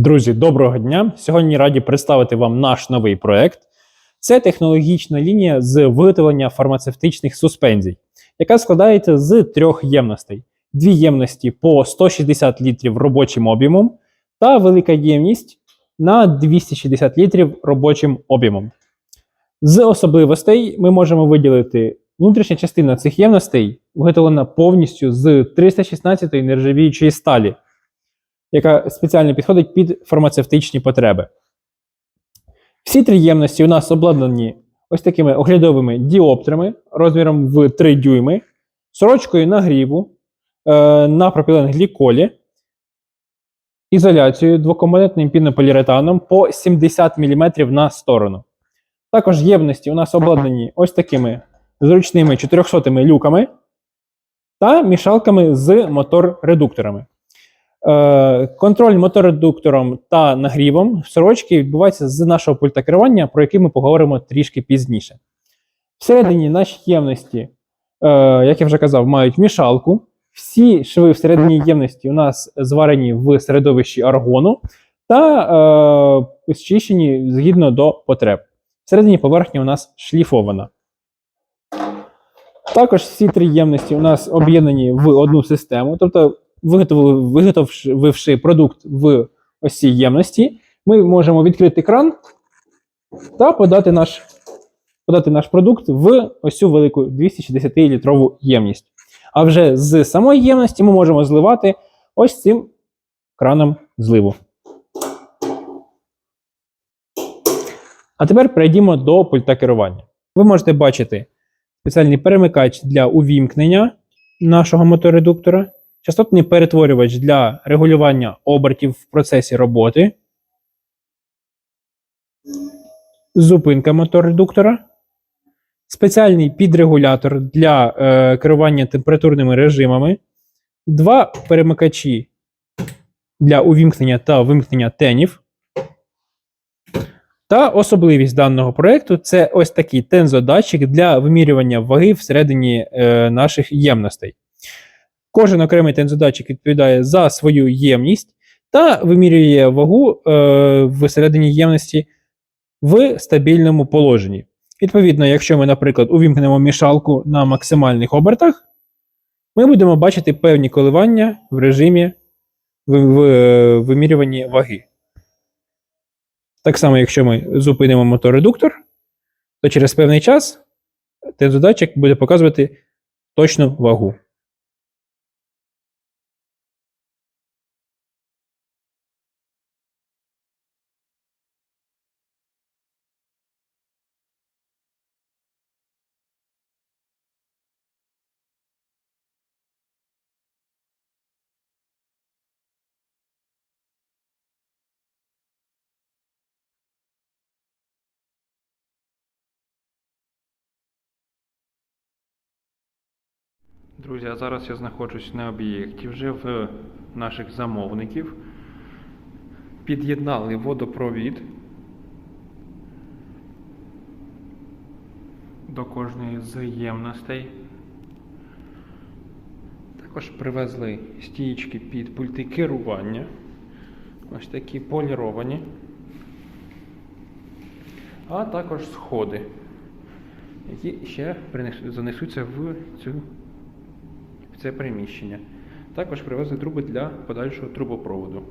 Друзі, доброго дня! Сьогодні раді представити вам наш новий проект. Це технологічна лінія з виготовлення фармацевтичних суспензій, яка складається з трьох ємностей: дві ємності по 160 літрів робочим об'ємом та велика ємність на 260 літрів робочим об'ємом. З особливостей ми можемо виділити внутрішня частина цих ємностей, виготовлена повністю з 316 нержавіючої сталі яка спеціально підходить під фармацевтичні потреби. Всі три ємності у нас обладнані ось такими оглядовими діоптрами розміром в 3 дюйми, сорочкою нагріву е, на пропіленгліколі, ізоляцією двокомпонентним пінополіуретаном по 70 мм на сторону. Також ємності у нас обладнані ось такими зручними 400 люками та мішалками з мотор-редукторами. Е, Контроль моторедуктором та нагрівом сорочки відбувається з нашого пульта керування, про який ми поговоримо трішки пізніше. Всередині наші ємності, е, як я вже казав, мають мішалку. Всі шви всередині ємності у нас зварені в середовищі аргону та е, зчищені згідно до потреб. Всередині поверхня у нас шліфована. Також всі три ємності у нас об'єднані в одну систему. Тобто виготовивши продукт в ось ємності, ми можемо відкрити кран та подати наш, подати наш продукт в ось цю велику 260-літрову ємність. А вже з самої ємності ми можемо зливати ось цим краном зливу. А тепер перейдімо до пульта керування. Ви можете бачити спеціальний перемикач для увімкнення нашого моторедуктора частотний перетворювач для регулювання обертів в процесі роботи, зупинка моторредуктора, спеціальний підрегулятор для е, керування температурними режимами, два перемикачі для увімкнення та вимкнення тенів. Та особливість даного проєкту це ось такий тензодатчик для вимірювання ваги всередині е, наших ємностей. Кожен окремий тензодатчик відповідає за свою ємність та вимірює вагу е, всередині ємності в стабільному положенні. Відповідно, якщо ми, наприклад, увімкнемо мішалку на максимальних обертах, ми будемо бачити певні коливання в режимі в, в, е, вимірюванні ваги. Так само, якщо ми зупинимо моторедуктор, то через певний час тензодатчик буде показувати точну вагу. Друзі, а зараз я знаходжусь на об'єкті вже в наших замовників. Під'єднали водопровід до кожної з ємностей. Також привезли стієчки під пульти керування. Ось такі поліровані. А також сходи, які ще занесуться в цю в це приміщення. Також привезли труби для подальшого трубопроводу.